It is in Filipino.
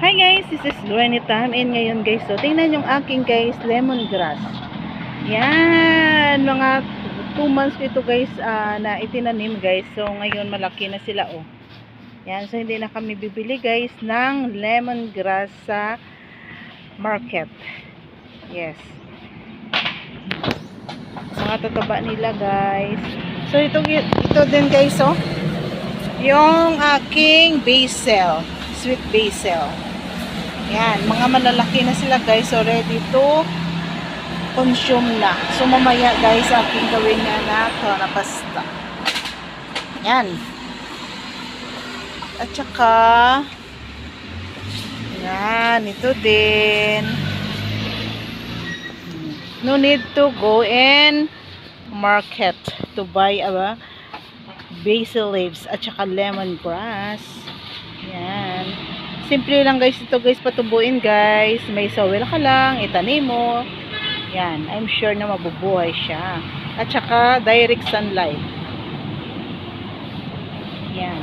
Hi guys, this is Granny Tam and ngayon guys, so tingnan yung aking guys lemongrass. Yan, mga 2 months ito guys ah, na itinanim guys. So ngayon malaki na sila oh. Yan, so hindi na kami bibili guys ng lemongrass sa market. Yes. Mga tataba nila guys. So ito, ito din guys oh. Yung aking basil, sweet basil. Yan, mga malalaki na sila guys, so ready to consume na. So mamaya guys, aking gawin na na to na pasta. Yan. At saka, yan, ito din. No need to go in market to buy a basil leaves at saka lemongrass. Yan. Simple lang guys ito guys patubuin guys. May sawil ka lang, itanim mo. Yan, I'm sure na mabubuhay siya. At saka direct sunlight. Yan.